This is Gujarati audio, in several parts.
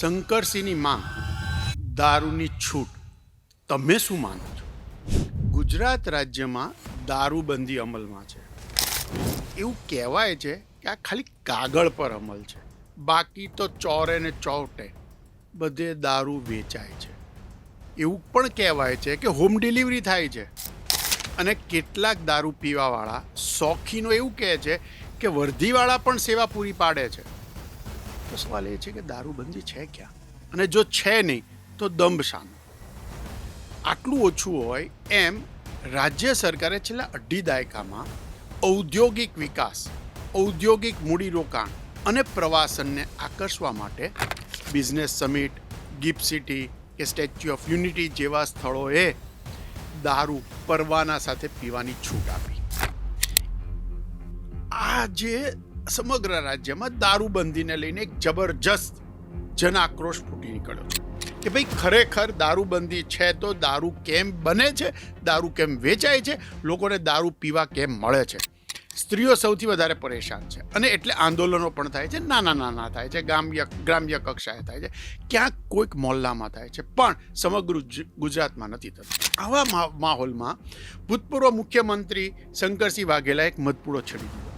શંકરસિંહની માંગ. દારૂની છૂટ. તમે શું માનો છો? ગુજરાત રાજ્યમાં દારૂબંધી અમલમાં છે. એવું કહેવાય છે કે આ ખાલી કાગળ પર અમલ છે. બાકી તો ચોરે ને ચોટે બધે દારૂ વેચાય છે. એવું પણ કહેવાય છે કે હોમ ડિલિવરી થાય છે. અને કેટલાક દારૂ પીવાવાળા શોખીનો એવું કહે છે કે વર્ધીવાળા પણ સેવા પૂરી પાડે છે. તો સવાલ એ છે કે દારૂબંધી છે ક્યાં? અને જો છે નહીં, તો દંભ શાનો? આટલું ઓછું હોય એમ રાજ્ય સરકારે છેલ્લા અઢી દાયકામાં ઔદ્યોગિક વિકાસ, ઔદ્યોગિક મૂડીરોકાણ અને પ્રવાસનને આકર્ષવા માટે બિઝનેસ સમિટ, ગિફ્ટ સિટી કે સ્ટેચ્યુ ઓફ યુનિટી જેવા સ્થળોએ દારૂ પરવાના સાથે પીવાની છૂટ આપી. આ જે સમગ્ર રાજ્યમાં દારૂબંધીને લઈને એક જબરજસ્ત જન આક્રોશ ફૂટી નીકળ્યો છે કે ભાઈ, ખરેખર દારૂબંધી છે તો દારૂ કેમ બને છે? દારૂ કેમ વેચાય છે? લોકોને દારૂ પીવા કેમ મળે છે? સ્ત્રીઓ સૌથી વધારે પરેશાન છે અને એટલે આંદોલનો પણ થાય છે, નાના નાના થાય છે ગ્રામ્ય ગ્રામ્ય કક્ષાએ થાય છે, ક્યાંક કોઈક મોહલ્લામાં થાય છે, પણ સમગ્ર ગુજરાતમાં નથી થતું. આવા માહોલમાં ભૂતપૂર્વ મુખ્યમંત્રી શંકરસિંહ વાઘેલા એક મધપૂડો છડી દીધો.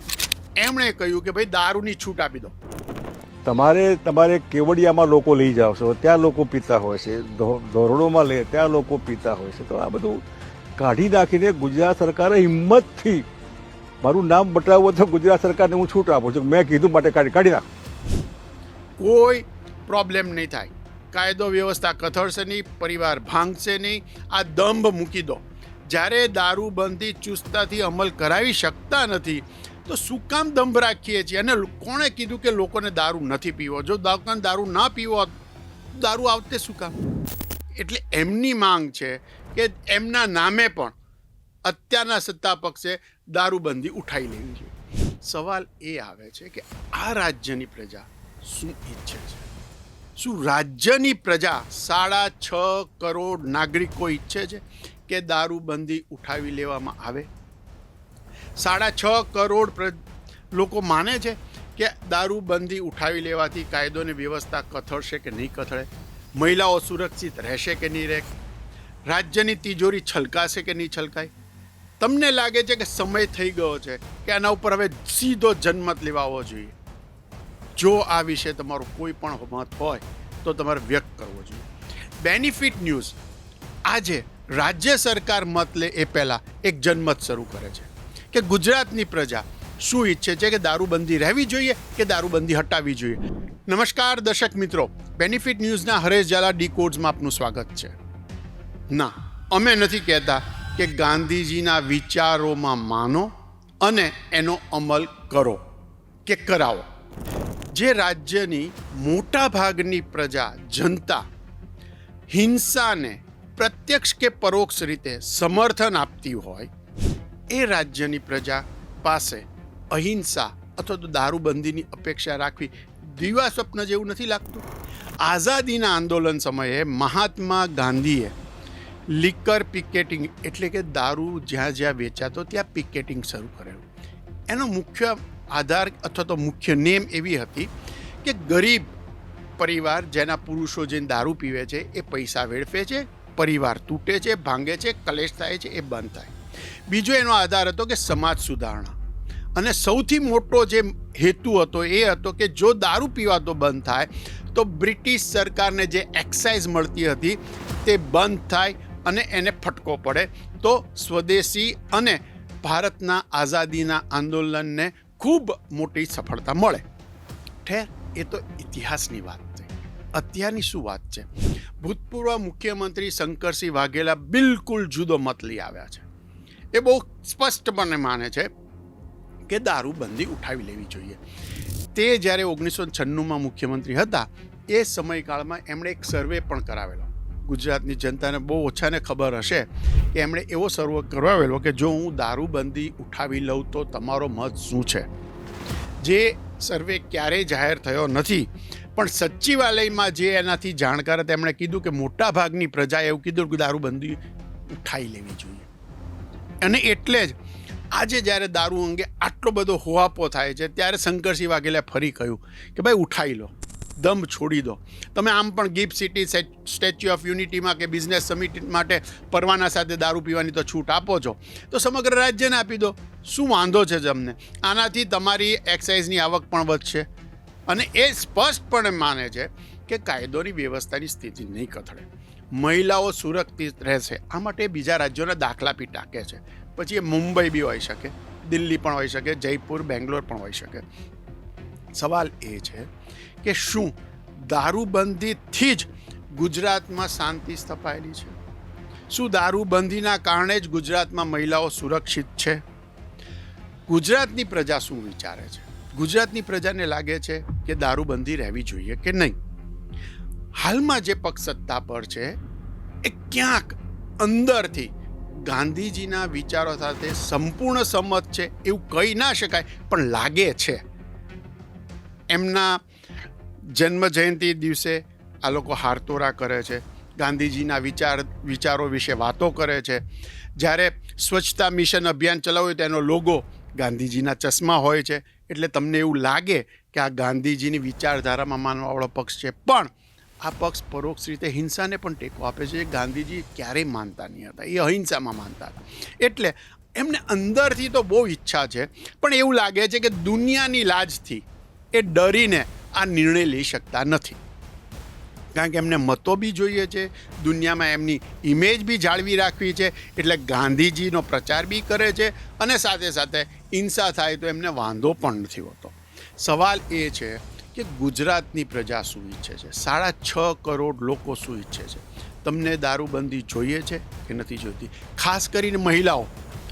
એમણે કહ્યું કે ભાઈ દારૂની છૂટ આપી દો. તમારે તમારે કેવડિયામાં લોકો લઈ જાઓ છો ત્યાં લોકો પીતા હોય છે ધોરણોમાં ધોરડોમાં લે ત્યાં લોકો પીતા હોય છે. તો આ બધું કાઢી નાખીને ગુજરાત સરકારે હિંમતથી મારું નામ બતાવવું તો ગુજરાત સરકારને હું છૂટ આપું છું. મેં કીધું માટે કાઢી કાઢી નાખ. કોઈ પ્રોબ્લેમ નહીં થાય. કાયદો વ્યવસ્થા કથળશે નહીં પરિવાર ભાંગશે નહીં આ દંભ મૂકી દો. જ્યારે દારૂબંધી ચુસ્તતાથી અમલ કરાવી શકતા નથી તો શું કામ દંભ રાખીએ છીએ? અને કોણે કીધું કે લોકોને દારૂ નથી પીવો? જો દુકાન દારૂ ના પીવો દારૂ આવતે શું કામ? એટલે એમની માંગ છે કે એમના નામે પણ અત્યારના સત્તા પક્ષે દારૂબંધી ઉઠાઈ લેવી જોઈએ. સવાલ એ આવે છે કે આ રાજ્યની પ્રજા શું ઈચ્છે છે? શું રાજ્યની પ્રજા સાડા છ કરોડ નાગરિકો ઈચ્છે છે કે દારૂબંધી ઉઠાવી લેવામાં આવે? સાડા છ કરોડ લોકો માને છે કે દારૂબંધી ઉઠાવી લેવાથી કાયદોની વ્યવસ્થા કથળશે કે નહીં કથળે? મહિલાઓ સુરક્ષિત રહેશે કે નહીં રહે? રાજ્યની તિજોરી છલકાશે કે નહીં છલકાય? તમને લાગે છે કે સમય થઈ ગયો છે કે આના ઉપર હવે સીધો જન્મત લેવાવો જોઈએ? જો આ વિશે તમારું કોઈ પણ મત હોય, તો તમારે વ્યક્ત કરવો જોઈએ. બેનિફિટ ન્યૂઝ આજે રાજ્ય સરકાર મત લે એ પહેલાં એક જનમત શરૂ કરે છે. કે ગુજરાતની પ્રજા શું ઈચ્છે છે કે દારૂબંધી રહેવી જોઈએ કે દારૂબંધી હટાવી જોઈએ? નમસ્કાર દર્શક મિત્રો બેનિફિટ ન્યૂઝના હરેશ ઝાલા ડી કોડ્સમાં આપનું સ્વાગત છે. ના, અમે નથી કહેતા કે ગાંધીજીના વિચારોમાં માનો અને એનો અમલ કરો, કે કરાવો. જે રાજ્યની મોટા ભાગની પ્રજા, જનતા, હિંસાને પ્રત્યક્ષ કે પરોક્ષ રીતે સમર્થન આપતી હોય એ રાજ્યની પ્રજા પાસે અહિંસા અથવા તો દારૂબંધીની અપેક્ષા રાખવી દીવા સ્વપ્ન જેવું નથી લાગતું. આઝાદીના આંદોલન સમયે મહાત્મા ગાંધીએ લિકર પિકેટિંગ એટલે કે દારૂ જ્યાં જ્યાં વેચાતો ત્યાં પિકેટિંગ શરૂ કરેલું. એનો મુખ્ય આધાર અથવા તો મુખ્ય નેમ એવી હતી કે ગરીબ પરિવાર જેના પુરુષો જે દારૂ પીવે છે એ પૈસા વેડફે છે, પરિવાર તૂટે છે, ભાંગે છે, કલેશ થાય છે, એ બંધ થાય. બીજો એનો આધાર હતો કે સમાજ સુધારણા. અને સૌથી મોટો જે હેતુ હતો એ હતો કે જો દારૂ પીવાતો બંધ થાય, તો બ્રિટિશ સરકારને જે એક્સાઇઝ મળતી હતી તે બંધ થાય અને એને ફટકો પડે. તો સ્વદેશી અને ભારતના આઝાદીના આંદોલનને ખૂબ મોટી સફળતા મળે. ઠેર, એ તો ઇતિહાસની વાત છે. અત્યારની શું વાત છે? ભૂતપૂર્વ મુખ્યમંત્રી શંકરસિંહ વાઘેલા બિલકુલ જુદો મત લઈ આવ્યા છે. એ બહુ સ્પષ્ટપણે માને છે કે દારૂબંધી ઉઠાવી લેવી જોઈએ. તે જ્યારે ઓગણીસો છન્નુંમાં મુખ્યમંત્રી હતા, એ સમયકાળમાં એમણે એક સર્વે પણ કરાવેલો. ગુજરાતની જનતાને બહુ ઓછાને ખબર હશે કે એમણે એવો સર્વે કરાવેલો કે જો હું દારૂબંધી ઉઠાવી લઉં તો તમારો મત શું છે? જે સર્વે ક્યારેય જાહેર થયો નથી, પણ સચિવાલયમાં જે એનાથી જાણકાર હતા એમણે કીધું કે મોટા ભાગની પ્રજાએ એવું કીધું કે દારૂબંધી ઉઠાવી લેવી જોઈએ. અને એટલે જ આજે જ્યારે દારૂ અંગે આટલો બધો હોવાપો થાય છે, ત્યારે શંકરસિંહ વાઘેલાએ ફરી કહ્યું કે ભાઈ ઉઠાઈ લો, દમ છોડી દો. તમે આમ પણ ગિફ્ટ સિટી, સ્ટેચ્યુ ઓફ યુનિટીમાં કે બિઝનેસ સમિટ માટે પરવાના સાથે દારૂ પીવાની તો છૂટ આપો છો. તો સમગ્ર રાજ્યને આપી દો. શું વાંધો છે તમને? આનાથી તમારી એક્સાઇઝની આવક પણ વધશે. અને એ સ્પષ્ટપણે માને છે કે કાયદોની વ્યવસ્થાની સ્થિતિ નહીં કથળે. મહિલાઓ સુરક્ષિત રહેશે. આ માટે બીજા રાજ્યોના દાખલા બી ટાંકે છે. પછી એ મુંબઈ બી હોઈ શકે, દિલ્હી પણ હોઈ શકે, જયપુર, બેંગ્લોર પણ હોઈ શકે. સવાલ એ છે કે શું દારૂબંધીથી જ ગુજરાતમાં શાંતિ સ્થપાયેલી છે? શું દારૂબંધીના કારણે જ ગુજરાતમાં મહિલાઓ સુરક્ષિત છે? ગુજરાતની પ્રજા શું વિચારે છે? ગુજરાતની પ્રજાને લાગે છે કે દારૂબંધી રહેવી જોઈએ કે નહીં? હાલમાં જે પક્ષ સત્તા પર છે, એ ક્યાંક અંદરથી ગાંધીજીના વિચારો સાથે સંપૂર્ણ સંમત છે એવું કહી ના શકાય, પણ લાગે છે. એમના જન્મ જયંતિ દિવસે આ લોકો હારતોરા કરે છે, ગાંધીજીના વિચાર, વિચારો વિશે વાતો કરે છે. જ્યારે સ્વચ્છતા મિશન અભિયાન ચલાવ્યું તેનો લોગો ગાંધીજીના ચશ્મા હોય છે, એટલે તમને એવું લાગે કે આ ગાંધીજીની વિચારધારામાં માનવાવાળો પક્ષ છે. પણ આ પક્ષ પરોક્ષ રીતે હિંસાને પણ ટેકો આપે છે. ગાંધીજી ક્યારેય માનતા નહીં હતા. એ અહિંસામાં માનતા હતા. એટલે એમને અંદરથી તો બહુ ઈચ્છા છે, પણ એવું લાગે છે કે દુનિયાની લાજથી એ ડરીને આ નિર્ણય લઈ શકતા નથી. કારણ કે એમને મતો બી જોઈએ છે, દુનિયામાં એમની ઇમેજ બી જાળવી રાખવી છે, એટલે ગાંધીજીનો પ્રચાર બી કરે છે અને સાથે સાથે હિંસા થાય તો એમને વાંધો પણ નથી હોતો. સવાલ એ છે કે ગુજરાતની પ્રજા શું ઈચ્છે છે? સાડા છ કરોડ લોકો શું ઈચ્છે છે? તમને દારૂબંધી જોઈએ છે કે નથી જોઈતી? ખાસ કરીને મહિલાઓ.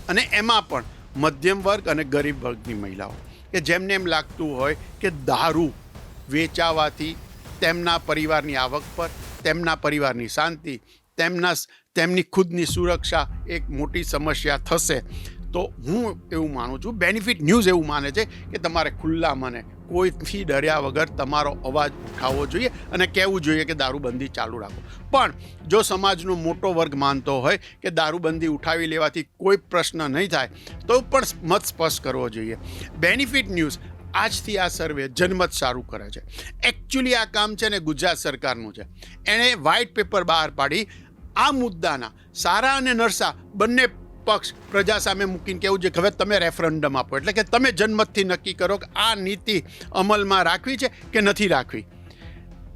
અને એમાં પણ મધ્યમ વર્ગ અને ગરીબ વર્ગની મહિલાઓ. કે જેમને એમ લાગતું હોય કે દારૂ વેચાવાથી તેમના પરિવારની આવક પર, તેમના પરિવારની શાંતિ, તેમના તેમની ખુદની સુરક્ષા એક મોટી સમસ્યા થશે. તો હું એવું માનું છું બેનિફિટ ન્યૂઝ એવું માને છે કે તમારે ખુલ્લા મને કોઈથી ડર્યા વગર તમારો અવાજ ઉઠાવવો જોઈએ અને કહેવું જોઈએ કે દારૂબંધી ચાલુ રાખો. પણ જો સમાજનો મોટો વર્ગ માનતો હોય કે દારૂબંધી ઉઠાવી લેવાથી કોઈ પ્રશ્ન નહીં થાય, તો પણ મત સ્પષ્ટ કરવો જોઈએ. બેનિફિટ ન્યૂઝ આજથી આ સર્વે જનમત સારું કરે છે. એકચ્યુઅલી આ કામ છે ને ગુજરાત સરકારનું છે. એણે વ્હાઇટ પેપર બહાર પાડી. આ મુદ્દાના સારા અને નરસા બંને પક્ષ પ્રજા સામે મૂકીને કેવું છે કે હવે તમે રેફરન્ડમ આપો. એટલે કે તમે જનમતથી નક્કી કરો કે આ નીતિ અમલમાં રાખવી છે કે નથી રાખવી.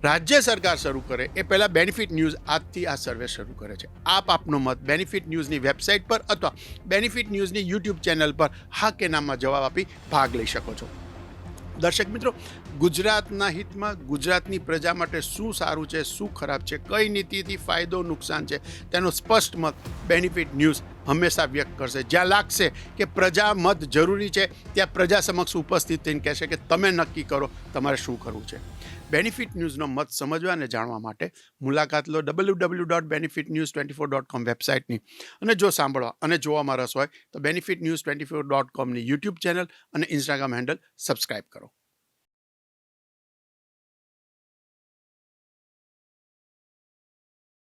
રાજ્ય સરકાર શરૂ કરે એ પહેલાં બેનિફિટ ન્યૂઝ આજથી આ સર્વે શરૂ કરે છે. આપ આપનો મત બેનિફિટ ન્યૂઝની વેબસાઇટ પર અથવા બેનિફિટ ન્યૂઝની યુટ્યુબ ચેનલ પર હા કે નામાં જવાબ આપી ભાગ લઈ શકો છો. દર્શક મિત્રો, ગુજરાતના હિતમાં ગુજરાતની પ્રજા માટે શું સારું છે, શું ખરાબ છે, કઈ નીતિથી ફાયદો નુકસાન છે, તેનો સ્પષ્ટ મત બેનિફિટ ન્યૂઝ હંમેશા વ્યક્ત કરશે. જ્યાં લાગશે કે પ્રજા મત જરૂરી છે, ત્યાં પ્રજા સમક્ષ ઉપસ્થિત થઈને કહેશે કે તમે નક્કી કરો તમારે શું કરવું છે. બેનિફિટ ન્યૂઝનો મત સમજવા અને જાણવા માટે મુલાકાત લો W W dot Benefit News twenty four dot com વેબસાઇટની. અને જો સાંભળવા અને જોવામાં રસ હોય તો Benefit News twenty four dot કોમની YouTube channel અને ઇન્સ્ટાગ્રામ હેન્ડલ સબસ્ક્રાઇબ કરો.